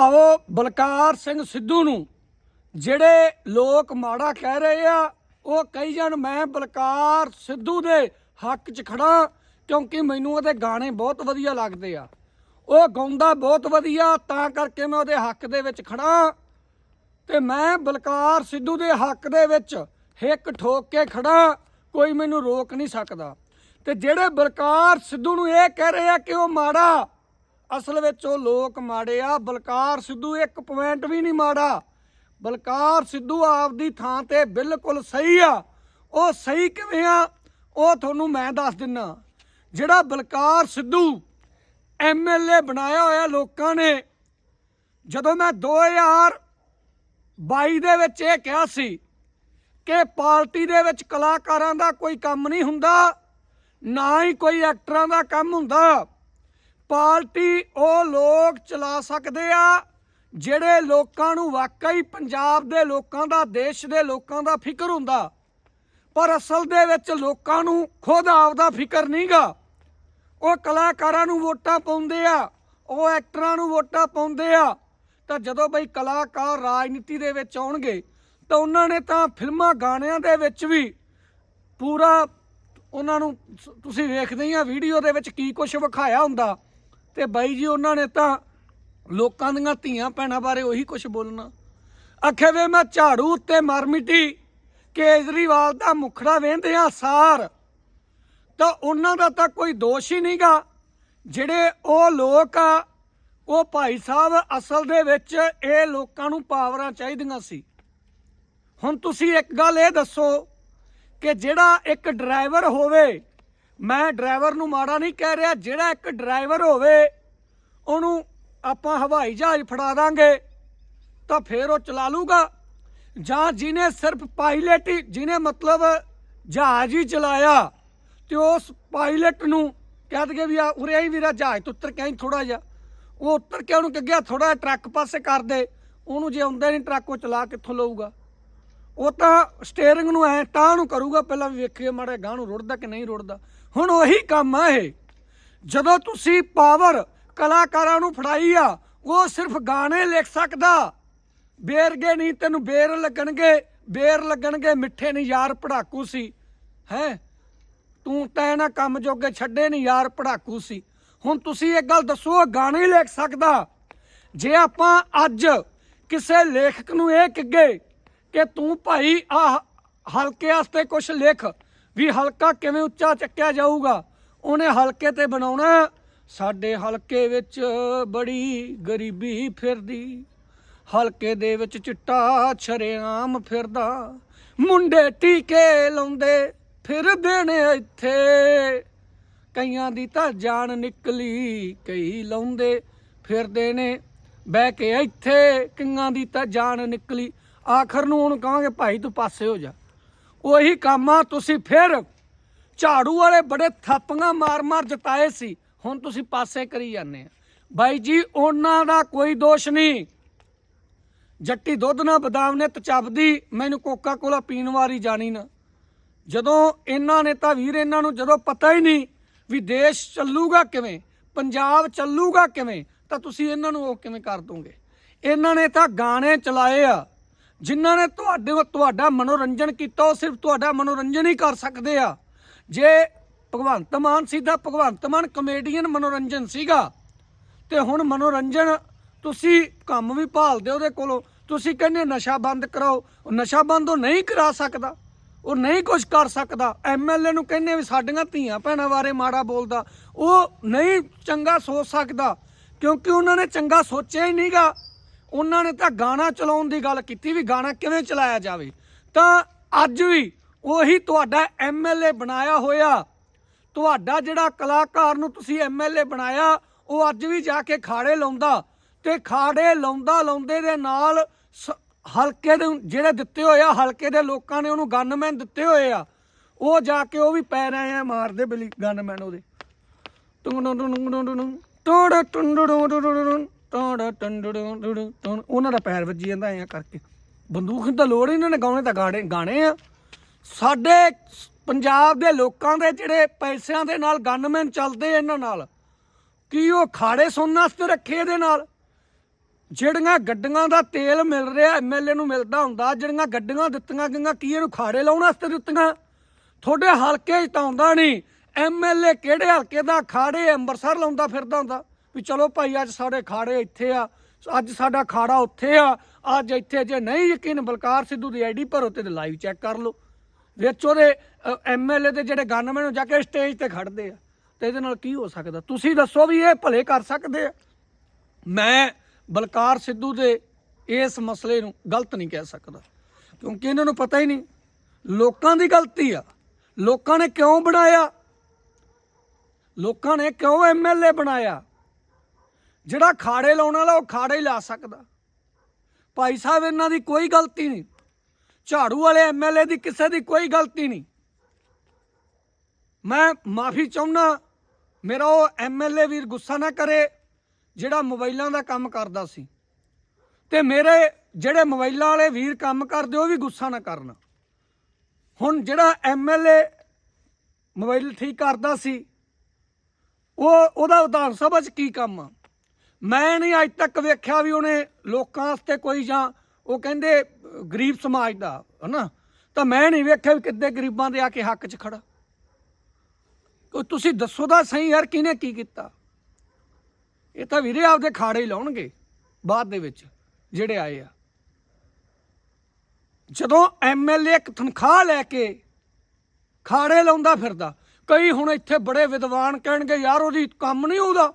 ਭਰਾਵੋ, ਬਲਕਾਰ ਸਿੰਘ ਸਿੱਧੂ ਨੂੰ ਜਿਹੜੇ ਲੋਕ ਮਾੜਾ ਕਹਿ ਰਹੇ ਆ, ਉਹ ਕਹੀ ਜਾਣ ਮੈਂ ਬਲਕਾਰ ਸਿੱਧੂ ਦੇ ਹੱਕ 'ਚ ਖੜਾ, ਕਿਉਂਕਿ ਮੈਨੂੰ ਉਹਦੇ ਗਾਣੇ ਬਹੁਤ ਵਧੀਆ ਲੱਗਦੇ ਆ। ਉਹ ਗਾਉਂਦਾ ਬਹੁਤ ਵਧੀਆ, ਤਾਂ ਕਰਕੇ ਮੈਂ ਉਹਦੇ ਹੱਕ ਦੇ ਵਿੱਚ ਖੜਾ। ਤੇ ਮੈਂ ਬਲਕਾਰ ਸਿੱਧੂ ਦੇ ਹੱਕ ਦੇ ਵਿੱਚ ਹਿੱਕ ਠੋਕ ਕੇ ਖੜਾ, ਕੋਈ ਮੈਨੂੰ ਰੋਕ ਨਹੀਂ ਸਕਦਾ। ਤੇ ਜਿਹੜੇ ਬਲਕਾਰ ਸਿੱਧੂ ਨੂੰ ਇਹ ਕਹਿ ਰਹੇ ਆ ਕਿ ਉਹ ਮਾੜਾ ਅਸਲ ਵਿੱਚ ਉਹ ਲੋਕ ਮਾੜੇ ਆ, ਬਲਕਾਰ ਸਿੱਧੂ ਇੱਕ ਪੁਆਇੰਟ ਵੀ ਨਹੀਂ ਮਾੜਾ। ਬਲਕਾਰ ਸਿੱਧੂ ਆਪਦੀ ਥਾਂ ਤੇ ਬਿਲਕੁਲ ਸਹੀ ਆ। ਉਹ ਸਹੀ ਕਿਵੇਂ ਆ, ਉਹ ਤੁਹਾਨੂੰ ਮੈਂ ਦੱਸ ਦਿੰਨਾ। ਜਿਹੜਾ ਬਲਕਾਰ ਸਿੱਧੂ ਐਮਐਲਏ ਬਣਾਇਆ ਹੋਇਆ ਲੋਕਾਂ ਨੇ, ਜਦੋਂ ਮੈਂ 2022 ਦੇ ਵਿੱਚ ਇਹ ਕਿਹਾ ਸੀ ਕਿ ਪਾਰਟੀ ਦੇ ਵਿੱਚ ਕਲਾਕਾਰਾਂ ਦਾ ਕੋਈ ਕੰਮ ਨਹੀਂ ਹੁੰਦਾ, ਨਾ ਹੀ ਕੋਈ ਐਕਟਰਾਂ ਦਾ ਕੰਮ ਹੁੰਦਾ ਪਾਰਟੀ ਉਹ ਲੋਕ ਚਲਾ ਸਕਦੇ ਆ ਜਿਹੜੇ ਲੋਕਾਂ ਨੂੰ ਵਾਕਈ ਪੰਜਾਬ ਦੇ ਲੋਕਾਂ ਦਾ, ਦੇਸ਼ ਦੇ ਲੋਕਾਂ ਦਾ ਫਿਕਰ ਹੁੰਦਾ। ਪਰ ਅਸਲ ਦੇ ਵਿੱਚ ਲੋਕਾਂ ਨੂੰ ਖੁਦ ਆਪਦਾ ਫਿਕਰ ਨਹੀਂਗਾ। ਉਹ ਕਲਾਕਾਰਾਂ ਨੂੰ ਵੋਟਾਂ ਪਾਉਂਦੇ ਆ, ਉਹ ਐਕਟਰਾਂ ਨੂੰ ਵੋਟਾਂ ਪਾਉਂਦੇ ਆ। ਤਾਂ ਜਦੋਂ ਬਈ ਕਲਾਕਾਰ ਰਾਜਨੀਤੀ ਦੇ ਵਿੱਚ ਆਉਣਗੇ, ਤਾਂ ਉਹਨਾਂ ਨੇ ਤਾਂ ਫਿਲਮਾਂ ਗਾਣਿਆਂ ਦੇ ਵਿੱਚ ਵੀ ਪੂਰਾ ਉਹਨਾਂ ਨੂੰ ਤੁਸੀਂ ਵੇਖਦੇ ਹੀ ਆ ਵੀਡੀਓ ਦੇ ਵਿੱਚ ਕੀ ਕੁਝ ਵਿਖਾਇਆ ਹੁੰਦਾ। ਤੇ ਬਾਈ ਜੀ, ਉਹਨਾਂ ਨੇ ਤਾਂ ਲੋਕਾਂ ਦੀਆਂ ਧੀਆਂ ਭੈਣਾਂ ਬਾਰੇ ਉਹੀ ਕੁਝ ਬੋਲਣਾ। ਆਖੇ ਵੇ, ਮੈਂ ਝਾੜੂ ਉੱਤੇ ਮਰ ਮਿੱਟੀ, ਕੇਜਰੀਵਾਲ ਦਾ ਮੁਖੜਾ ਵੇਂਦੇ ਆ ਸਾਰ। ਤਾਂ ਉਹਨਾਂ ਦਾ ਤਾਂ ਕੋਈ ਦੋਸ਼ ਹੀ ਨਹੀਂਗਾ ਜਿਹੜੇ ਉਹ ਲੋਕ ਆ, ਉਹ ਭਾਈ ਸਾਹਿਬ ਅਸਲ ਦੇ ਵਿੱਚ ਇਹ ਲੋਕਾਂ ਨੂੰ ਪਾਵਰਾਂ ਚਾਹੀਦੀਆਂ ਸੀ। ਹੁਣ ਤੁਸੀਂ ਇੱਕ ਗੱਲ ਇਹ ਦੱਸੋ ਕਿ ਜਿਹੜਾ ਇੱਕ ਡਰਾਈਵਰ ਹੋਵੇ ਮੈਂ ਡਰਾਈਵਰ ਨੂੰ ਮਾੜਾ ਨਹੀਂ ਕਹਿ ਰਿਹਾ, ਜਿਹੜਾ ਇੱਕ ਡਰਾਈਵਰ ਹੋਵੇ, ਉਹਨੂੰ ਆਪਾਂ ਹਵਾਈ ਜਹਾਜ਼ ਫੜਾ ਦਾਂਗੇ, ਤਾਂ ਫੇਰ ਉਹ ਚਲਾ ਲੂਗਾ। ਜਾਂ ਜਿਹਨੇ ਸਿਰਫ ਪਾਇਲਟ ਹੀ, ਜਿਹਨੇ ਮਤਲਬ ਜਹਾਜ਼ ਹੀ ਚਲਾਇਆ, ਤੇ ਉਸ ਪਾਇਲਟ ਨੂੰ ਕਹਿ ਦਗੇ ਵੀ ਆ, ਉਰੇ ਹੀ ਵੀਰਾ, ਜਹਾਜ਼ ਤੋਂ ਉਤਰ ਕੇ ਆਈ ਥੋੜਾ ਜਿਹਾ। ਉਹ ਉਤਰ ਕੇ ਉਹਨੂੰ ਕਿਹਾ ਥੋੜਾ ਟਰੱਕ ਪਾਸੇ ਕਰ ਦੇ। ਉਹਨੂੰ ਜੇ ਆਉਂਦਾ ਨਹੀਂ ਟਰੱਕ, ਉਹ ਚਲਾ ਕਿੱਥੋਂ ਲਊਗਾ? ਉਹ ਤਾਂ ਸਟੀਅਰਿੰਗ ਨੂੰ ਐ, ਤਾਂ ਨੂੰ ਕਰੂਗਾ, ਪਹਿਲਾਂ ਵੀ ਵੇਖੀਏ ਮਾੜਾ ਗਾਂ ਨੂੰ ਰੁੜਦਾ ਕਿ ਨਹੀਂ ਰੁੜਦਾ। ਹੁਣ ਉਹੀ ਕੰਮ ਆ ਇਹ। ਜਦੋਂ ਤੁਸੀਂ ਪਾਵਰ ਕਲਾਕਾਰਾਂ ਨੂੰ ਫੜਾਈ ਆ, ਉਹ ਸਿਰਫ ਗਾਣੇ ਲਿਖ ਸਕਦਾ। ਬੇਰਗੇ ਨਹੀਂ, ਤੈਨੂੰ ਬੇਰ ਲੱਗਣਗੇ ਬੇਰ ਲੱਗਣਗੇ, ਮਿੱਠੇ ਨਹੀਂ, ਯਾਰ ਪੜਾਕੂ ਸੀ। ਹੈ? ਤੂੰ ਤਾਂ ਨਾ ਕੰਮ ਜੋਗੇ ਛੱਡੇ ਨਹੀਂ, ਯਾਰ ਪੜਾਕੂ ਸੀ। ਹੁਣ ਤੁਸੀਂ ਇੱਕ ਗੱਲ ਦੱਸੋ ਗਾਣੇ ਲਿਖ ਸਕਦਾ? ਜੇ ਆਪਾਂ ਅੱਜ ਕਿਸੇ ਲੇਖਕ ਨੂੰ ਇਹ ਕਹੀਏ ਕਿ ਤੂੰ ਭਾਈ ਆ ਹਲਕੇ ਵਾਸਤੇ ਕੁਝ ਲਿਖ ਵੀ ਹਲਕਾ ਕਿਵੇਂ ਉੱਚਾ ਚੱਕਿਆ ਜਾਊਗਾ? ਉਹਨੇ ਹਲਕੇ ਤੇ ਬਣਾਉਣਾ ਸਾਡੇ ਹਲਕੇ ਵਿੱਚ ਬੜੀ ਗਰੀਬੀ ਫਿਰਦੀ। ਹਲਕੇ ਦੇ ਵਿੱਚ ਚਿੱਟਾ ਛਰੇਆਮ ਫਿਰਦਾ। ਮੁੰਡੇ ਟੀਕੇ ਲਾਉਂਦੇ ਫਿਰਦੇ ਨੇ ਇੱਥੇ। ਕਈਆਂ ਦੀ ਤਾਂ ਜਾਨ ਨਿਕਲੀ, ਕਈ ਲਾਉਂਦੇ ਫਿਰਦੇ ਨੇ ਬਹਿ ਕੇ ਇੱਥੇ, ਕਈਆਂ ਦੀ ਤਾਂ ਜਾਨ ਨਿਕਲੀ। ਆਖਰ ਨੂੰ ਉਹਨੂੰ ਕਹਾਂਗੇ, ਭਾਈ ਤੂੰ ਪਾਸੇ ਹੋ ਜਾ। ਉਹੀ ਕੰਮ ਆ ਤੁਸੀਂ ਫਿਰ ਝਾੜੂ ਵਾਲੇ ਬੜੇ ਥਾਪੀਆਂ ਮਾਰ-ਮਾਰ ਜਤਾਏ ਸੀ। ਹੁਣ ਤੁਸੀਂ ਪਾਸੇ ਕਰੀ ਜਾਂਦੇ ਆ। ਬਾਈ ਜੀ, ਉਹਨਾਂ ਦਾ ਕੋਈ ਦੋਸ਼ ਨਹੀਂ। ਜੱਟੀ ਦੁੱਧ ਨਾ ਬਦਾਮ ਨੇ ਤਚਬਦੀ ਮੈਨੂੰ ਕੋਕਾ ਕੋਲਾ ਪੀਣ ਵਾਲੀ ਜਾਣੀ ਨਾ। ਜਦੋਂ ਇਹਨਾਂ ਨੇ ਤਾਂ ਵੀਰ ਇਹਨਾਂ ਨੂੰ ਜਦੋਂ ਪਤਾ ਹੀ ਨਹੀਂ ਵੀ ਦੇਸ਼ ਚੱਲੂਗਾ ਕਿਵੇਂ, ਪੰਜਾਬ ਚੱਲੂਗਾ ਕਿਵੇਂ, ਤਾਂ ਤੁਸੀਂ ਇਹਨਾਂ ਨੂੰ ਉਹ ਕਿਵੇਂ ਕਰ ਦੋਗੇ? ਇਹਨਾਂ ਨੇ ਤਾਂ ਗਾਣੇ ਚਲਾਏ ਆ। ਜਿਨ੍ਹਾਂ ਨੇ ਤੁਹਾਡੇ ਤੁਹਾਡਾ ਮਨੋਰੰਜਨ ਕੀਤਾ, ਉਹ ਸਿਰਫ ਤੁਹਾਡਾ ਮਨੋਰੰਜਨ ਹੀ ਕਰ ਸਕਦੇ ਆ। ਜੇ ਭਗਵੰਤ ਮਾਨ ਸੀ ਤਾਂ ਭਗਵੰਤ ਮਾਨ ਕਮੇਡੀਅਨ ਮਨੋਰੰਜਨ ਸੀਗਾ, ਤੇ ਹੁਣ ਮਨੋਰੰਜਨ ਤੁਸੀਂ ਕੰਮ ਵੀ ਭਾਲਦੇ ਉਹਦੇ ਕੋਲੋਂ, ਤੁਸੀਂ ਕਹਿੰਦੇ ਨਸ਼ਾ ਬੰਦ ਕਰਾਓ, ਉਹ ਨਸ਼ਾ ਬੰਦ ਉਹ ਨਹੀਂ ਕਰਾ ਸਕਦਾ, ਉਹ ਨਹੀਂ ਕੁਝ ਕਰ ਸਕਦਾ। ਐਮਐਲਏ ਨੂੰ ਕਹਿੰਦੇ ਵੀ ਸਾਡੀਆਂ ਧੀਆਂ ਭੈਣਾਂ ਬਾਰੇ ਮਾੜਾ ਬੋਲਦਾ, ਉਹ ਨਹੀਂ ਚੰਗਾ ਸੋਚ ਸਕਦਾ, ਕਿਉਂਕਿ ਉਹਨਾਂ ਨੇ ਚੰਗਾ ਸੋਚਿਆ ਹੀ ਨਹੀਂਗਾ ਉਹਨਾਂ ਨੇ ਤਾਂ ਗਾਣਾ ਚਲਾਉਣ ਦੀ ਗੱਲ ਕੀਤੀ ਵੀ ਗਾਣਾ ਕਿਵੇਂ ਚਲਾਇਆ ਜਾਵੇ। ਤਾਂ ਅੱਜ ਵੀ ਉਹੀ ਤੁਹਾਡਾ ਐਮਐਲਏ ਬਣਾਇਆ ਹੋਇਆ। ਤੁਹਾਡਾ ਜਿਹੜਾ ਕਲਾਕਾਰ ਨੂੰ ਤੁਸੀਂ ਐਮਐਲਏ ਬਣਾਇਆ, ਉਹ ਅੱਜ ਵੀ ਜਾ ਕੇ ਖਾੜੇ ਲਾਉਂਦਾ ਤੇ ਖਾੜੇ ਲਾਉਂਦਾ ਲਾਉਂਦੇ ਦੇ ਨਾਲ ਸ- ਹਲਕੇ ਦੇ ਜਿਹੜੇ ਦਿੱਤੇ ਹੋਏ ਆ, ਹਲਕੇ ਦੇ ਲੋਕਾਂ ਨੇ ਉਹਨੂੰ ਗਨਮੈਨ ਦਿੱਤੇ ਹੋਏ ਆ। ਉਹ ਜਾ ਕੇ ਉਹ ਵੀ ਪੈ ਰਹੇ ਆ ਮਾਰਦੇ ਬਿਲੀ ਗਨਮੈਨ ਉਹਦੇ। ਟੋੜ ਟੁੰਡੜੋਂ ਟੋੜ ਟੁੰਡੜੋਂ ਉਹਨਾਂ ਦਾ ਪੈਰ ਵੱਜੀ ਜਾਂਦਾ ਐਂ ਕਰਕੇ। ਬੰਦੂਕ ਦੀ ਤਾਂ ਲੋੜ ਹੀ ਇਹਨਾਂ ਨੇ ਗਾਉਣੇ ਤਾਂ ਗਾਣੇ ਗਾਣੇ ਆ। ਸਾਡੇ ਪੰਜਾਬ ਦੇ ਲੋਕਾਂ ਦੇ ਜਿਹੜੇ ਪੈਸਿਆਂ ਦੇ ਨਾਲ ਗਨਮੈਨ ਚੱਲਦੇ ਇਹਨਾਂ ਨਾਲ, ਕੀ ਉਹ ਖਾੜੇ ਸੁਣਨ ਵਾਸਤੇ ਰੱਖੇ ਇਹਦੇ ਨਾਲ? ਜਿਹੜੀਆਂ ਗੱਡੀਆਂ ਦਾ ਤੇਲ ਮਿਲ ਰਿਹਾ ਐਮਐਲਏ ਨੂੰ ਮਿਲਦਾ ਹੁੰਦਾ, ਜਿਹੜੀਆਂ ਗੱਡੀਆਂ ਦਿੱਤੀਆਂ ਗਈਆਂ, ਕੀ ਇਹਨੂੰ ਖਾੜੇ ਲਾਉਣ ਵਾਸਤੇ ਦਿੱਤੀਆਂ? ਤੁਹਾਡੇ ਹਲਕੇ 'ਚ ਤਾਂ ਆਉਂਦਾ ਨਹੀਂ ਐਮਐਲਏ ਕਿਹੜੇ ਹਲਕੇ ਦਾ ਖਾੜੇ ਅੰਮ੍ਰਿਤਸਰ ਲਾਉਂਦਾ ਫਿਰਦਾ ਹੁੰਦਾ? ਵੀ ਚਲੋ ਭਾਈ, ਅੱਜ ਸਾਡੇ ਖਾੜੇ ਇੱਥੇ ਆ, ਅੱਜ ਸਾਡਾ ਖਾੜਾ ਉੱਥੇ ਆ, ਅੱਜ ਇੱਥੇ ਜੇ ਨਹੀਂ ਯਕੀਨ ਬਲਕਾਰ ਸਿੱਧੂ ਦੀ ਆਈਡੀ ਭਰੋ ਤੇ ਲਾਈਵ ਚੈੱਕ ਕਰ ਲਓ। ਵਿੱਚ ਉਹਦੇ ਐਮਐਲਏ ਦੇ ਜਿਹੜੇ ਗਨਮੈਨ ਨੂੰ ਜਾ ਕੇ ਸਟੇਜ ਤੇ ਖੜਦੇ ਆ। ਤੇ ਇਹਦੇ ਨਾਲ ਕੀ ਹੋ ਸਕਦਾ? ਤੁਸੀਂ ਦੱਸੋ ਵੀ ਇਹ ਭਲੇ ਕਰ ਸਕਦੇ ਆ। ਮੈਂ ਬਲਕਾਰ ਸਿੱਧੂ ਦੇ ਇਸ ਮਸਲੇ ਨੂੰ ਗਲਤ ਨਹੀਂ ਕਹਿ ਸਕਦਾ। ਕਿਉਂਕਿ ਇਹਨਾਂ ਨੂੰ ਪਤਾ ਹੀ ਨਹੀਂ, ਲੋਕਾਂ ਦੀ ਗਲਤੀ ਆ। ਲੋਕਾਂ ਨੇ ਕਿਉਂ ਬਣਾਇਆ? ਲੋਕਾਂ ਨੇ ਕਿਉਂ ਐਮਐਲਏ ਬਣਾਇਆ? ਜਿਹੜਾ ਖਾੜੇ ਲਾਉਣ ਵਾਲਾ ਉਹ ਖਾੜੇ ਹੀ ਲਾ ਸਕਦਾ। ਭਾਈ ਸਾਹਿਬ, ਇਹਨਾਂ ਦੀ ਕੋਈ ਗਲਤੀ ਨਹੀਂ। ਝਾੜੂ ਵਾਲੇ ਐਮਐਲਏ ਦੀ ਕਿਸੇ ਦੀ ਕੋਈ ਗਲਤੀ ਨਹੀਂ। ਮੈਂ ਮਾਫੀ ਚਾਹੁੰਦਾ, ਮੇਰਾ ਉਹ ਐਮਐਲਏ ਵੀਰ ਗੁੱਸਾ ਨਾ ਕਰੇ, ਜਿਹੜਾ ਮੋਬਾਈਲਾਂ ਦਾ ਕੰਮ ਕਰਦਾ ਸੀ। ਤੇ ਮੇਰੇ ਜਿਹੜੇ ਮੋਬਾਈਲਾਂ ਵਾਲੇ ਵੀਰ ਕੰਮ ਕਰਦੇ, ਉਹ ਵੀ ਗੁੱਸਾ ਨਾ ਕਰਨ। ਹੁਣ ਜਿਹੜਾ ਐਮਐਲਏ ਮੋਬਾਈਲ ਠੀਕ ਕਰਦਾ ਸੀ, ਉਹ, ਉਹਦਾ ਵਿਧਾਨ ਸਭਾ 'ਚ ਕੀ ਕੰਮ ਆ? ਮੈਂ ਨਹੀਂ ਅੱਜ ਤੱਕ ਵੇਖਿਆ ਵੀ ਉਹਨੇ ਲੋਕਾਂ ਵਾਸਤੇ ਕੋਈ ਜਾਂ ਉਹ ਕਹਿੰਦੇ ਗਰੀਬ ਸਮਾਜ ਦਾ, ਹਨਾ? ਤਾਂ ਮੈਂ ਨਹੀਂ ਵੇਖਿਆ ਵੀ ਕਿੱਦੇ ਗਰੀਬਾਂ ਦੇ ਆ ਕੇ ਹੱਕ 'ਚ ਖੜਾ। ਉਹ ਤੁਸੀਂ ਦੱਸੋ ਤਾਂ ਸਹੀ ਯਾਰ ਕਿਹਨੇ ਕੀ ਕੀਤਾ? ਇਹ ਤਾਂ ਵੀਰੇ ਆਪਦੇ ਖਾੜੇ ਹੀ ਲਾਉਣਗੇ ਬਾਅਦ ਦੇ ਵਿੱਚ, ਜਿਹੜੇ ਆਏ ਆ। ਜਦੋਂ ਐਮਐਲਏ ਇੱਕ ਤਨਖਾਹ ਲੈ ਕੇ ਖਾੜੇ ਲਾਉਂਦਾ ਫਿਰਦਾ, ਕਈ ਹੁਣ ਇੱਥੇ ਬੜੇ ਵਿਦਵਾਨ ਕਹਿਣਗੇ, ਯਾਰ ਉਹਦੀ ਕੰਮ ਨਹੀਂ ਆਉਂਦਾ।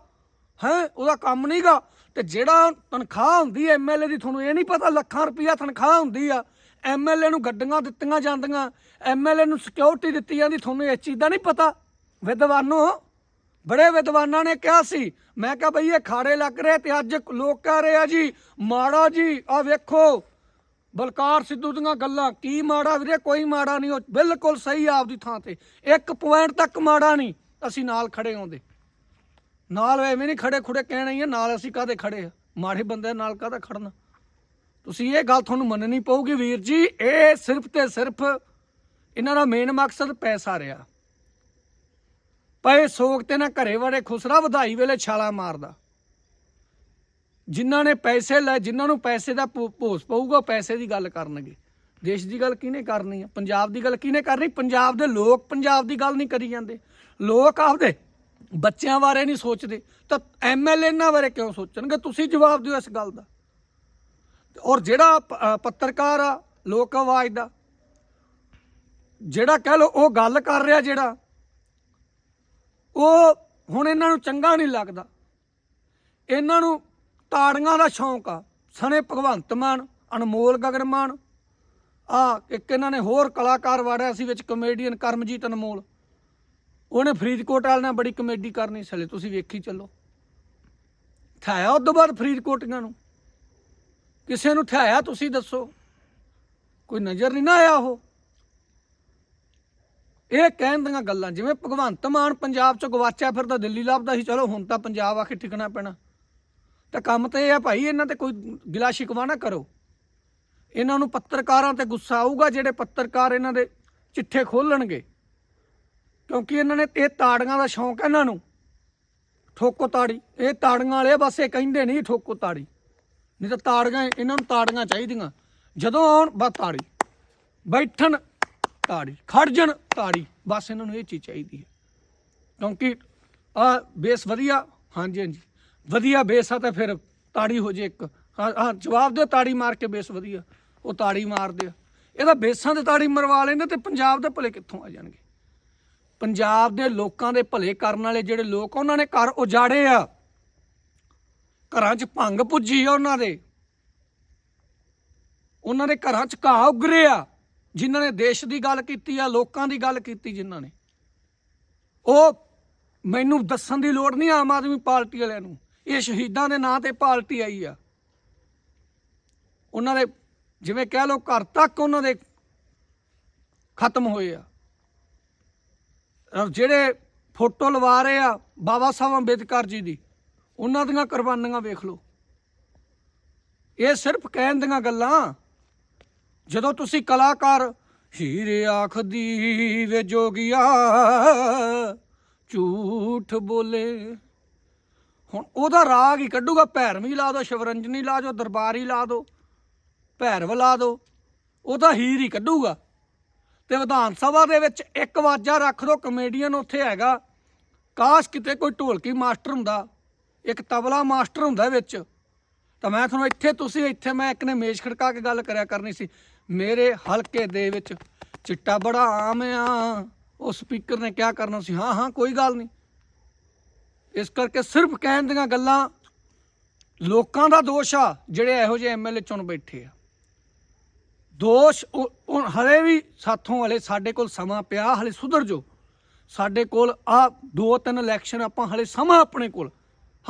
ਹੈ? ਉਹਦਾ ਕੰਮ ਨਹੀਂਗਾ। ਤੇ ਜਿਹੜਾ ਤਨਖਾਹ ਹੁੰਦੀ ਐਮਐਲਏ ਦੀ, ਤੁਹਾਨੂੰ ਇਹ ਨਹੀਂ ਪਤਾ ਲੱਖਾਂ ਰੁਪਈਆ ਤਨਖਾਹ ਹੁੰਦੀ ਆ। ਐਮਐਲਏ ਨੂੰ ਗੱਡੀਆਂ ਦਿੱਤੀਆਂ ਜਾਂਦੀਆਂ ਐਮਐਲਏ ਨੂੰ ਸਿਕਿਉਰਿਟੀ ਦਿੱਤੀ ਜਾਂਦੀ, ਤੁਹਾਨੂੰ ਇਸ ਚੀਜ਼ ਦਾ ਨਹੀਂ ਪਤਾ। ਵਿਦਵਾਨੋ, ਬੜੇ ਵਿਦਵਾਨਾਂ ਨੇ ਕਿਹਾ ਸੀ। ਮੈਂ ਕਿਹਾ ਬਈ ਇਹ ਖਾੜੇ ਲੱਗ ਰਹੇ ਤੇ ਅੱਜ ਲੋਕ ਕਹਿ ਰਹੇ ਆ ਜੀ, ਮਾੜਾ ਜੀ ਆ ਵੇਖੋ। ਬਲਕਾਰ ਸਿੱਧੂ ਦੀਆਂ ਗੱਲਾਂ, ਕੀ ਮਾੜਾ ਵੀਰੇ, ਕੋਈ ਮਾੜਾ ਨਹੀਂ, ਉਹ ਬਿਲਕੁਲ ਸਹੀ ਆ ਆਪਦੀ ਥਾਂ ਤੇ। ਇੱਕ ਪੁਆਇੰਟ ਤੱਕ ਮਾੜਾ ਨਹੀਂ, ਅਸੀਂ ਨਾਲ ਖੜੇ ਹੁੰਦੇ ਨਾਲ ਐਵੇਂ ਨਹੀਂ ਖੜੇ ਖੁੜੇ ਕਹਿਣਾ ਹੀ ਆ ਨਾਲ ਅਸੀਂ ਕਾਹਦੇ ਖੜੇ ਆ? ਮਾੜੇ ਬੰਦੇ ਨਾਲ ਕਾਹਦਾ ਖੜਨਾ? ਤੁਸੀਂ ਇਹ ਗੱਲ ਤੁਹਾਨੂੰ ਮੰਨਣੀ ਪਊਗੀ ਵੀਰ ਜੀ, ਇਹ ਸਿਰਫ ਤੇ ਸਿਰਫ ਇਹਨਾਂ ਦਾ ਮੇਨ ਮਕਸਦ ਪੈਸਾ ਰਿਹਾ। ਪਏ ਸੋਗ ਤੇ ਨਾ ਘਰੇ ਵਾਲੇ ਖੁਸਰਾ ਵਧਾਈ ਵੇਲੇ ਛਾਲਾ ਮਾਰਦਾ। ਜਿਨ੍ਹਾਂ ਨੇ ਪੈਸੇ ਲੈ, ਜਿਨ੍ਹਾਂ ਨੂੰ ਪੈਸੇ ਦਾ ਭੋ- ਭੋਸ ਪਊਗਾ, ਉਹ ਪੈਸੇ ਦੀ ਗੱਲ ਕਰਨਗੇ। ਦੇਸ਼ ਦੀ ਗੱਲ ਕਿਹਨੇ ਕਰਨੀ ਆ? ਪੰਜਾਬ ਦੀ ਗੱਲ ਕਿਹਨੇ ਕਰਨੀ? ਪੰਜਾਬ ਦੇ ਲੋਕ ਪੰਜਾਬ ਦੀ ਗੱਲ ਨਹੀਂ ਕਰੀ ਜਾਂਦੇ। ਲੋਕ ਆਪਦੇ ਬੱਚਿਆਂ ਬਾਰੇ ਨਹੀਂ ਸੋਚਦੇ। ਤਾਂ ਐਮਐਲਏ ਇਹਨਾਂ ਬਾਰੇ ਕਿਉਂ ਸੋਚਣਗੇ? ਤੁਸੀਂ ਜਵਾਬ ਦਿਓ ਇਸ ਗੱਲ ਦਾ। ਔਰ ਜਿਹੜਾ ਪੱਤਰਕਾਰ ਆ, ਲੋਕ ਆਵਾਜ਼ ਦਾ, ਜਿਹੜਾ ਕਹਿ ਲੋ ਉਹ ਗੱਲ ਕਰ ਰਿਹਾ ਜਿਹੜਾ, ਉਹ ਹੁਣ ਇਹਨਾਂ ਨੂੰ ਚੰਗਾ ਨਹੀਂ ਲੱਗਦਾ। ਇਹਨਾਂ ਨੂੰ ਤਾੜੀਆਂ ਦਾ ਸ਼ੌਂਕ ਆ। ਸਣੇ ਭਗਵੰਤ ਮਾਨ, ਅਨਮੋਲ ਗਗਨ ਮਾਨ, ਆ, ਇੱਕ ਇਹਨਾਂ ਨੇ ਹੋਰ ਕਲਾਕਾਰ ਵਾੜਿਆ ਸੀ ਵਿੱਚ ਕਮੇਡੀਅਨ ਕਰਮਜੀਤ ਅਨਮੋਲ। ਉਹਨੇ ਫਰੀਦਕੋਟ ਵਾਲਿਆਂ ਨਾਲ ਬੜੀ ਕਮੇਡੀ ਕਰਨੀ ਸਲੇ, ਤੁਸੀਂ ਵੇਖੀ ਚੱਲੋ। ਠਾਇਆ ਉਸ ਤੋਂ ਬਾਅਦ ਫਰੀਦਕੋਟੀਆਂ ਨੂੰ। ਕਿਸੇ ਨੂੰ ਠਾਇਆ ਤੁਸੀਂ ਦੱਸੋ। ਕੋਈ ਨਜ਼ਰ ਨਹੀਂ ਨਾ ਆਇਆ ਉਹ। ਇਹ ਕਹਿਣ ਦੀਆਂ ਗੱਲਾਂ, ਜਿਵੇਂ ਭਗਵੰਤ ਮਾਨ ਪੰਜਾਬ ਚ ਗਵਾਚਿਆ ਫਿਰ ਤਾਂ ਦਿੱਲੀ ਲੱਭਦਾ ਸੀ, ਚਲੋ ਹੁਣ ਤਾਂ ਪੰਜਾਬ ਆ ਕੇ ਟਿਕਣਾ ਪੈਣਾ। ਤਾਂ ਕੰਮ ਤੇ ਇਹ ਆ ਭਾਈ, ਇਹਨਾਂ ਤੇ ਕੋਈ ਗਿਲਾ ਸ਼ਿਕਵਾ ਨਾ ਕਰੋ। ਇਹਨਾਂ ਨੂੰ ਪੱਤਰਕਾਰਾਂ ਤੇ ਗੁੱਸਾ ਆਊਗਾ, ਜਿਹੜੇ ਪੱਤਰਕਾਰ ਇਹਨਾਂ ਦੇ ਚਿੱਠੇ ਖੋਲਣਗੇ। ਕਿਉਂਕਿ ਇਹਨਾਂ ਨੇ, ਇਹ ਤਾੜੀਆਂ ਦਾ ਸ਼ੌਂਕ ਹੈ ਇਹਨਾਂ ਨੂੰ। ਠੋਕੋ ਤਾੜੀ। ਇਹ ਤਾੜੀਆਂ ਵਾਲੇ ਬਸ ਇਹ ਕਹਿੰਦੇ ਨਹੀਂ ਠੋਕੋ ਤਾੜੀ। ਨਹੀਂ ਤਾਂ ਤਾੜੀਆਂ, ਇਹਨਾਂ ਨੂੰ ਤਾੜੀਆਂ ਚਾਹੀਦੀਆਂ। ਜਦੋਂ ਆਉਣ, ਬਸ ਤਾੜੀ। ਬੈਠਣ, ਤਾੜੀ। ਖੜਜਣ ਤਾੜੀ। ਬਸ ਇਹਨਾਂ ਨੂੰ ਇਹ ਚੀਜ਼ ਚਾਹੀਦੀ ਹੈ। ਕਿਉਂਕਿ ਆ ਬੇਸ ਵਧੀਆ। ਹਾਂਜੀ ਹਾਂਜੀ। ਵਧੀਆ ਬੇਸ ਆ ਤਾਂ ਫਿਰ ਤਾੜੀ ਹੋ ਜੇ ਇੱਕ। ਹਾਂ ਜਵਾਬ ਦਿਓ, ਤਾੜੀ ਮਾਰ ਕੇ ਬੇਸ ਵਧੀਆ। ਉਹ ਤਾੜੀ ਮਾਰਦੇ ਆ। ਇਹਦਾ ਬੇਸਾਂ ਤੇ ਤਾੜੀ ਮਰਵਾ ਲੈਂਦੇ ਤੇ ਪੰਜਾਬ ਦੇ ਭਲੇ ਕਿੱਥੋਂ ਆ ਜਾਣਗੇ? ਪੰਜਾਬ ਦੇ ਲੋਕਾਂ ਦੇ ਭਲੇ ਕਰਨ ਵਾਲੇ ਜਿਹੜੇ ਲੋਕ ਆ, ਉਹਨਾਂ ਨੇ ਘਰ ਉਜਾੜੇ ਆ। ਘਰਾਂ 'ਚ ਭੰਗ ਪੁੱਜੀ ਆ ਉਹਨਾਂ ਦੇ। ਉਹਨਾਂ ਦੇ ਘਰਾਂ 'ਚ ਘਾਹ ਉਗਰੇ ਆ ਜਿਨ੍ਹਾਂ ਨੇ ਦੇਸ਼ ਦੀ ਗੱਲ ਕੀਤੀ ਆ ਲੋਕਾਂ ਦੀ ਗੱਲ ਕੀਤੀ ਜਿਨ੍ਹਾਂ ਨੇ। ਉਹ ਮੈਨੂੰ ਦੱਸਣ ਦੀ ਲੋੜ ਨਹੀਂ ਆਮ ਆਦਮੀ ਪਾਰਟੀ ਵਾਲਿਆਂ ਨੂੰ। ਇਹ ਸ਼ਹੀਦਾਂ ਦੇ ਨਾਂ ਤੇ ਪਾਰਟੀ ਆਈ ਆ। ਉਹਨਾਂ ਦੇ ਜਿਵੇਂ ਕਹਿ ਲਓ ਘਰ ਤੱਕ ਉਹਨਾਂ ਦੇ ਖਤਮ ਹੋਏ ਆ। ਜਿਹੜੇ ਫੋਟੋ ਲਵਾ ਰਹੇ ਆ ਬਾਬਾ ਸਾਹਿਬ ਅੰਬੇਦਕਰ ਜੀ ਦੀ, ਉਹਨਾਂ ਦੀਆਂ ਕੁਰਬਾਨੀਆਂ ਵੇਖ ਲਓ। ਇਹ ਸਿਰਫ ਕਹਿਣ ਦੀਆਂ ਗੱਲਾਂ। ਜਦੋਂ ਤੁਸੀਂ ਕਲਾਕਾਰ ਹੀਰੇ ਆਖਦੀ ਵੇ ਜੋਗੀਆ, ਝੂਠ ਬੋਲੇ। ਹੁਣ ਉਹਦਾ ਰਾਗ ਹੀ ਕੱਢੂਗਾ, ਭੈਰਵੀ ਲਾ ਦਿਓ ਸ਼ਿਵਰੰਜਨੀ ਲਾ ਦਿਓ ਦਰਬਾਰੀ ਲਾ ਦਿਓ ਭੈਰਵ ਲਾ ਦਿਓ ਉਹ ਤਾਂ ਹੀਰ ਹੀ ਕੱਢੂਗਾ। ਤੇ ਵਿਧਾਨ ਸਭਾ ਦੇ ਵਿੱਚ ਇੱਕ ਵਾਜਾ ਰੱਖ ਦਿਓ ਕਮੇਡੀਅਨ ਉੱਥੇ ਹੈਗਾ। ਕਾਸ਼ ਕਿਤੇ ਕੋਈ ਢੋਲਕੀ ਮਾਸਟਰ ਹੁੰਦਾ, ਇੱਕ ਤਬਲਾ ਮਾਸਟਰ ਹੁੰਦਾ ਵਿੱਚ। ਤਾਂ ਮੈਂ ਤੁਹਾਨੂੰ ਇੱਥੇ, ਤੁਸੀਂ ਇੱਥੇ, ਮੈਂ ਇੱਕ ਨੇ ਮੇਜ਼ ਖੜਕਾ ਕੇ ਗੱਲ ਕਰਿਆ ਕਰਨੀ ਸੀ। ਮੇਰੇ ਹਲਕੇ ਦੇ ਵਿੱਚ ਚਿੱਟਾ ਬੜਾ ਆਮ ਆ। ਉਹ ਸਪੀਕਰ ਨੇ ਕਿਹਾ ਕਰਨਾ ਸੀ? ਹਾਂ ਹਾਂ, ਕੋਈ ਗੱਲ ਨਹੀਂ। ਇਸ ਕਰਕੇ ਸਿਰਫ ਕਹਿਣ ਦੀਆਂ ਗੱਲਾਂ, ਲੋਕਾਂ ਦਾ ਦੋਸ਼ ਆ, ਜਿਹੜੇ ਇਹੋ ਜਿਹੇ ਐਮਐਲਏ ਚੁਣ ਬੈਠੇ ਆ। ਦੋਸ਼ ਉਹ- ਉਹ ਹਲੇ ਵੀ ਸਾਥੋਂ ਵਾਲੇ ਸਾਡੇ ਕੋਲ ਸਮਾਂ ਪਿਆ, ਹਲੇ ਸੁਧਰ ਜੋ। ਸਾਡੇ ਕੋਲ ਆ ਦੋ ਤਿੰਨ ਇਲੈਕਸ਼ਨ ਆਪਾਂ ਹਲੇ ਸਮਾਂ ਆਪਣੇ ਕੋਲ।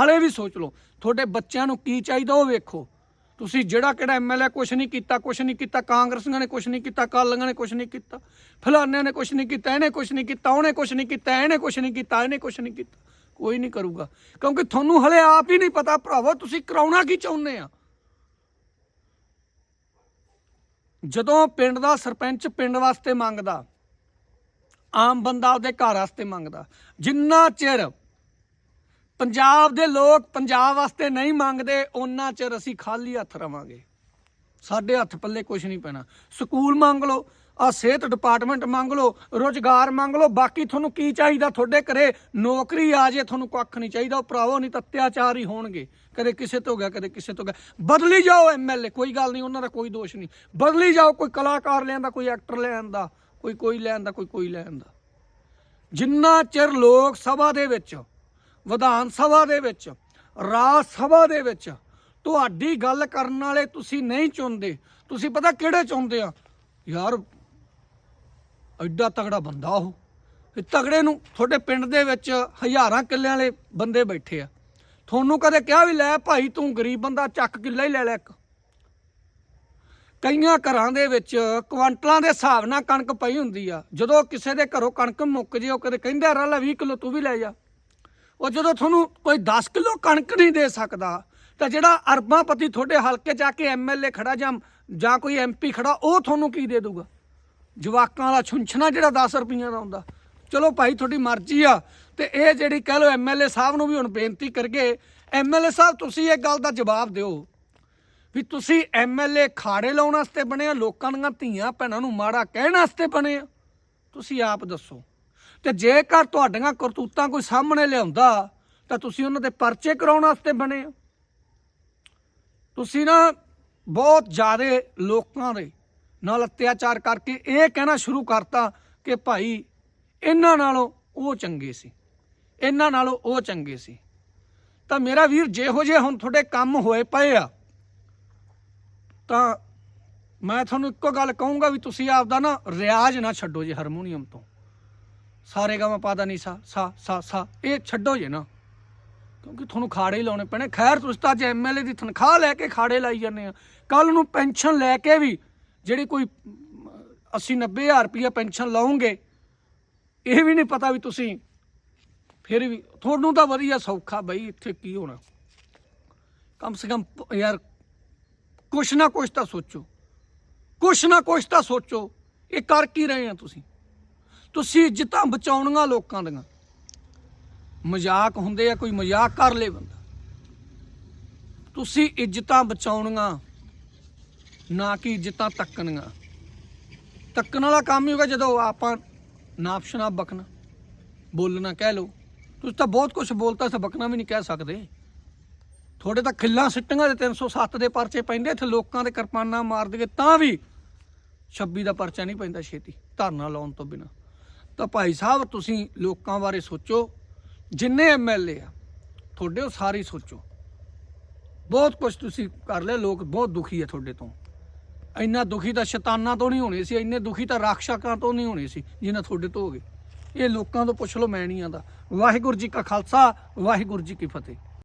ਹਲੇ ਵੀ ਸੋਚ ਲਓ, ਤੁਹਾਡੇ ਬੱਚਿਆਂ ਨੂੰ ਕੀ ਚਾਹੀਦਾ ਉਹ ਵੇਖੋ। ਤੁਸੀਂ ਜਿਹੜਾ ਕਿਹੜਾ ਐਮਐਲਏ ਕੁਛ ਨਹੀਂ ਕੀਤਾ, ਕੁਛ ਨਹੀਂ ਕੀਤਾ, ਕਾਂਗਰਸੀਆਂ ਨੇ ਕੁਛ ਨਹੀਂ ਕੀਤਾ ਕਾਲੀਆਂ ਨੇ ਕੁਛ ਨਹੀਂ ਕੀਤਾ ਫਲਾਨਿਆਂ ਨੇ ਕੁਛ ਨਹੀਂ ਕੀਤਾ, ਇਹਨੇ ਕੁਛ ਨਹੀਂ ਕੀਤਾ, ਉਹਨੇ ਕੁਛ ਨਹੀਂ ਕੀਤਾ, ਇਹਨੇ ਕੁਛ ਨਹੀਂ ਕੀਤਾ, ਇਹਨੇ ਕੁਛ ਨਹੀਂ ਕੀਤਾ। ਕੋਈ ਨਹੀਂ ਕਰੂਗਾ, ਕਿਉਂਕਿ ਤੁਹਾਨੂੰ ਹਲੇ ਆਪ ਹੀ ਨਹੀਂ ਪਤਾ ਭਰਾਵੋ, ਤੁਸੀਂ ਕਰਾਉਣਾ ਕੀ ਚਾਹੁੰਦੇ ਆ? ਜਦੋਂ ਪਿੰਡ ਦਾ ਸਰਪੰਚ ਪਿੰਡ ਵਾਸਤੇ ਮੰਗਦਾ, ਆਮ ਬੰਦਾ ਉਹਦੇ ਘਰ ਵਾਸਤੇ ਮੰਗਦਾ, ਜਿੰਨਾ ਚਿਰ ਪੰਜਾਬ ਦੇ ਲੋਕ ਪੰਜਾਬ ਵਾਸਤੇ ਨਹੀਂ ਮੰਗਦੇ ਉਹਨਾਂ ਚਿਰ ਅਸੀਂ ਖਾਲੀ ਹੱਥ ਰਵਾਂਗੇ। ਸਾਡੇ ਹੱਥ ਪੱਲੇ ਕੁਝ ਨਹੀਂ ਪੈਣਾ। ਸਕੂਲ ਮੰਗ ਲਓ ਆ ਸਿਹਤ ਡਿਪਾਰਟਮੈਂਟ ਮੰਗ ਲਓ, ਰੋਜ਼ਗਾਰ ਮੰਗ ਲਓ, ਬਾਕੀ ਤੁਹਾਨੂੰ ਕੀ ਚਾਹੀਦਾ ਤੁਹਾਡੇ ਘਰੇ? ਨੌਕਰੀ ਆ ਜੇ, ਤੁਹਾਨੂੰ ਕੱਖ ਨਹੀਂ ਚਾਹੀਦਾ, ਉਹ ਭਰਾਵੋ, ਨਹੀਂ ਤਾਂ ਅਤਿਆਚਾਰ ਹੀ ਹੋਣਗੇ। ਕਦੇ ਕਿਸੇ ਤੋਂ ਗਿਆ, ਕਦੇ ਕਿਸੇ ਤੋਂ ਗਿਆ। ਬਦਲੀ ਜਾਓ ਐਮਐਲਏ ਕੋਈ ਗੱਲ ਨਹੀਂ, ਉਹਨਾਂ ਦਾ ਕੋਈ ਦੋਸ਼ ਨਹੀਂ। ਬਦਲੀ ਜਾਓ, ਕੋਈ ਕਲਾਕਾਰ ਲਿਆਂਦਾ ਕੋਈ ਐਕਟਰ ਲਿਆਂਦਾ ਕੋਈ ਕੋਈ ਲਿਆਂਦਾ ਕੋਈ ਕੋਈ ਲਿਆਂਦਾ ਜਿੰਨਾ ਚਿਰ ਲੋਕ ਸਭਾ ਦੇ ਵਿੱਚ, ਵਿਧਾਨ ਸਭਾ ਦੇ ਵਿੱਚ, ਰਾਜ ਸਭਾ ਦੇ ਵਿੱਚ ਤੁਹਾਡੀ ਗੱਲ ਕਰਨ ਵਾਲੇ ਤੁਸੀਂ ਨਹੀਂ ਚੁਣਦੇ, ਤੁਸੀਂ ਪਤਾ ਕਿਹੜੇ ਚੁਣਦੇ ਆ? ਯਾਰ ਐਡਾ ਤਗੜਾ ਬੰਦਾ ਉਹ। ਇਹ ਤਗੜੇ ਨੂੰ ਤੁਹਾਡੇ ਪਿੰਡ ਦੇ ਵਿੱਚ ਹਜ਼ਾਰਾਂ ਕਿੱਲਿਆਂ ਵਾਲੇ ਬੰਦੇ ਬੈਠੇ ਆ। ਤੁਹਾਨੂੰ ਕਦੇ ਕਿਹਾ ਵੀ ਲੈ ਭਾਈ ਤੂੰ ਗਰੀਬ ਬੰਦਾ, ਚੱਕ ਕਿੱਲਾ ਹੀ ਲੈ ਲੈ ਇੱਕ। ਕਈਆਂ ਘਰਾਂ ਦੇ ਵਿੱਚ ਕੁਆਂਟਲਾਂ ਦੇ ਹਿਸਾਬ ਨਾਲ ਕਣਕ ਪਈ ਹੁੰਦੀ ਆ। ਜਦੋਂ ਕਿਸੇ ਦੇ ਘਰੋਂ ਕਣਕ ਮੁੱਕ ਜੇ, ਉਹ ਕਦੇ ਕਹਿੰਦਾ ਲੈ 20 ਕਿਲੋ ਤੂੰ ਵੀ ਲੈ ਜਾ। ਉਹ ਜਦੋਂ ਤੁਹਾਨੂੰ ਕੋਈ 10 ਕਿਲੋ ਕਣਕ ਨਹੀਂ ਦੇ ਸਕਦਾ, ਤਾਂ ਜਿਹੜਾ ਅਰਬਾਂਪਤੀ ਤੁਹਾਡੇ ਹਲਕੇ ਜਾ ਕੇ ਐਮਐਲਏ ਖੜਾ ਜਾਂ ਜਾਂ ਕੋਈ ਐਮਪੀ ਖੜਾ, ਉਹ ਤੁਹਾਨੂੰ ਕੀ ਦੇ ਦੂਗਾ ਜਵਾਕਾਂ ਦਾ ਛੁੰਛਣਾ ਜਿਹੜਾ 10 ਰੁਪਈਆਂ ਦਾ ਹੁੰਦਾ। ਚਲੋ ਭਾਈ, ਤੁਹਾਡੀ ਮਰਜ਼ੀ ਆ। ਤੇ ਇਹ ਜਿਹੜੀ ਕਹਿ ਲਓ ਐਮਐਲਏ ਸਾਹਿਬ ਨੂੰ ਵੀ ਹੁਣ ਬੇਨਤੀ ਕਰਗੇ ਐਮਐਲਏ ਸਾਹਿਬ, ਤੁਸੀਂ ਇਹ ਗੱਲ ਦਾ ਜਵਾਬ ਦਿਓ ਵੀ ਤੁਸੀਂ ਐਮਐਲਏ ਖਾੜੇ ਲਾਉਣ ਵਾਸਤੇ ਬਣੇ ਆ, ਲੋਕਾਂ ਦੀਆਂ ਧੀਆਂ ਭੈਣਾਂ ਨੂੰ ਮਾੜਾ ਕਹਿਣ ਵਾਸਤੇ ਬਣੇ ਆ। ਤੁਸੀਂ ਆਪ ਦੱਸੋ। ਤੇ ਜੇਕਰ ਤੁਹਾਡੀਆਂ ਕਰਤੂਤਾਂ ਕੋਈ ਸਾਹਮਣੇ ਲਿਆਉਂਦਾ, ਤਾਂ ਤੁਸੀਂ ਉਹਨਾਂ ਦੇ ਪਰਚੇ ਕਰਾਉਣ ਵਾਸਤੇ ਬਣੇ ਆ। ਤੁਸੀਂ ਨਾ ਬਹੁਤ ਜ਼ਿਆਦਾ ਲੋਕਾਂ ਦੇ ਨਾਲ ਅਤਿਆਚਾਰ ਕਰਕੇ ਇਹ ਕਹਿਣਾ ਸ਼ੁਰੂ ਕਰਤਾ ਕਿ ਭਾਈ, ਇਹਨਾਂ ਨਾਲੋਂ ਉਹ ਚੰਗੇ ਸੀ। ਇਹਨਾਂ ਨਾਲੋਂ ਉਹ ਚੰਗੇ ਸੀ। ਤਾਂ ਮੇਰਾ ਵੀਰ ਜਿਹੋ ਜਿਹੇ ਹੁਣ ਤੁਹਾਡੇ ਕੰਮ ਹੋਏ ਪਏ ਆ, ਤਾਂ ਮੈਂ ਤੁਹਾਨੂੰ ਇੱਕੋ ਗੱਲ ਕਹੂੰਗਾ ਵੀ ਤੁਸੀਂ ਆਪਦਾ ਨਾ ਰਿਆਜ਼ ਨਾ ਛੱਡੋ ਜੇ ਹਾਰਮੋਨੀਅਮ ਤੋਂ। ਸਾਰੇ ਗਾਵਾਂ ਪਾਦਾ ਨਹੀਂ ਸਾ ਸਾ ਸਾ ਸਾ, ਇਹ ਛੱਡੋ ਜੇ ਨਾ। ਕਿਉਂਕਿ ਤੁਹਾਨੂੰ ਖਾੜੇ ਹੀ ਲਾਉਣੇ ਪੈਣੇ। ਖੈਰ, ਤੁਸੀਂ ਤਾਂ ਅੱਜ ਐਮਐਲਏ ਦੀ ਤਨਖਾਹ ਲੈ ਕੇ ਖਾੜੇ ਲਾਈ ਜਾਂਦੇ ਆ। ਕੱਲ ਨੂੰ ਪੈਨਸ਼ਨ ਲੈ ਕੇ ਵੀ ਜਿਹੜੀ ਕੋਈ 80 90000 ਰੁਪਇਆ ਪੈਨਸ਼ਨ ਲਾਉਂਗੇ, ਇਹ ਵੀ ਨਹੀਂ ਪਤਾ ਵੀ ਤੁਸੀਂ ਫਿਰ ਵੀ ਤੁਹਾਨੂੰ ਤਾਂ ਵਧੀਆ ਸੌਖਾ ਬਈ ਇੱਥੇ ਕੀ ਹੋਣਾ। ਕਮ ਸੇ ਕਮ ਯਾਰ ਕੁਛ ਨਾ ਕੁਛ ਤਾਂ ਸੋਚੋ। ਕੁਛ ਨਾ ਕੁਛ ਤਾਂ ਸੋਚੋ, ਇਹ ਕਰ ਕੀ ਰਹੇ ਆ ਤੁਸੀਂ? ਤੁਸੀਂ ਇੱਜ਼ਤਾਂ ਬਚਾਉਣੀਆਂ ਲੋਕਾਂ ਦੀਆਂ। ਮਜ਼ਾਕ ਹੁੰਦੇ ਆ, ਕੋਈ ਮਜ਼ਾਕ ਕਰ ਲੇ ਬੰਦਾ। ਤੁਸੀਂ ਇੱਜ਼ਤਾਂ ਬਚਾਉਣੀਆਂ। ਨਾ ਕਿ ਇੱਜ਼ਤਾਂ ਤੱਕਣੀਆਂ। ਤੱਕਣ ਵਾਲਾ ਕੰਮ ਹੀ ਹੋਗਾ ਜਦੋਂ ਆਪਾਂ ਨਾਪ ਸ਼ਨਾਪ ਬਕਣਾ ਬੋਲਣਾ ਕਹਿ ਲਓ। ਤੁਸੀਂ ਤਾਂ ਬਹੁਤ ਕੁਝ ਬੋਲਤਾ ਸੀ ਬਕਣਾ ਵੀ ਨਹੀਂ ਕਹਿ ਸਕਦੇ। ਤੁਹਾਡੇ ਤਾਂ ਖਿੱਲਾਂ ਸਿੱਟੀਆਂ ਦੇ 307 ਦੇ ਪਰਚੇ ਪੈਂਦੇ, ਇੱਥੇ ਲੋਕਾਂ ਦੇ ਕਿਰਪਾਨਾਂ ਮਾਰ ਦੇਗੇ ਤਾਂ ਵੀ 26 ਦਾ ਪਰਚਾ ਨਹੀਂ ਪੈਂਦਾ ਛੇਤੀ, ਧਰਨਾ ਲਾਉਣ ਤੋਂ ਬਿਨਾ। ਤਾਂ ਭਾਈ ਸਾਹਿਬ, ਤੁਸੀਂ ਲੋਕਾਂ ਬਾਰੇ ਸੋਚੋ। ਜਿੰਨੇ ਐਮਐਲਏ ਆ, ਤੁਹਾਡੇ ਉਹ ਸਾਰੇ ਸੋਚੋ। ਬਹੁਤ ਕੁਝ ਤੁਸੀਂ ਕਰ ਲਿਆ, ਲੋਕ ਬਹੁਤ ਦੁਖੀ ਆ ਤੁਹਾਡੇ ਤੋਂ। ਇੰਨਾ ਦੁਖੀ ਤਾਂ ਸ਼ੈਤਾਨਾਂ ਤੋਂ ਨਹੀਂ ਹੋਣੇ ਸੀ, ਇੰਨੇ ਦੁਖੀ ਤਾਂ ਰਾਖਸ਼ਾਕਾਂ ਤੋਂ ਨਹੀਂ ਹੋਣੇ ਸੀ ਜਿੰਨਾ ਤੁਹਾਡੇ ਤੋਂ ਹੋ ਗਏ। ਇਹ ਲੋਕਾਂ ਤੋਂ ਪੁੱਛ ਲਓ, ਮੈਂ ਨਹੀਂ ਆਂਦਾ। ਵਾਹਿਗੁਰੂ ਜੀ ਕਾ ਖਾਲਸਾ, ਵਾਹਿਗੁਰੂ ਜੀ ਕੀ ਫਤਿਹ।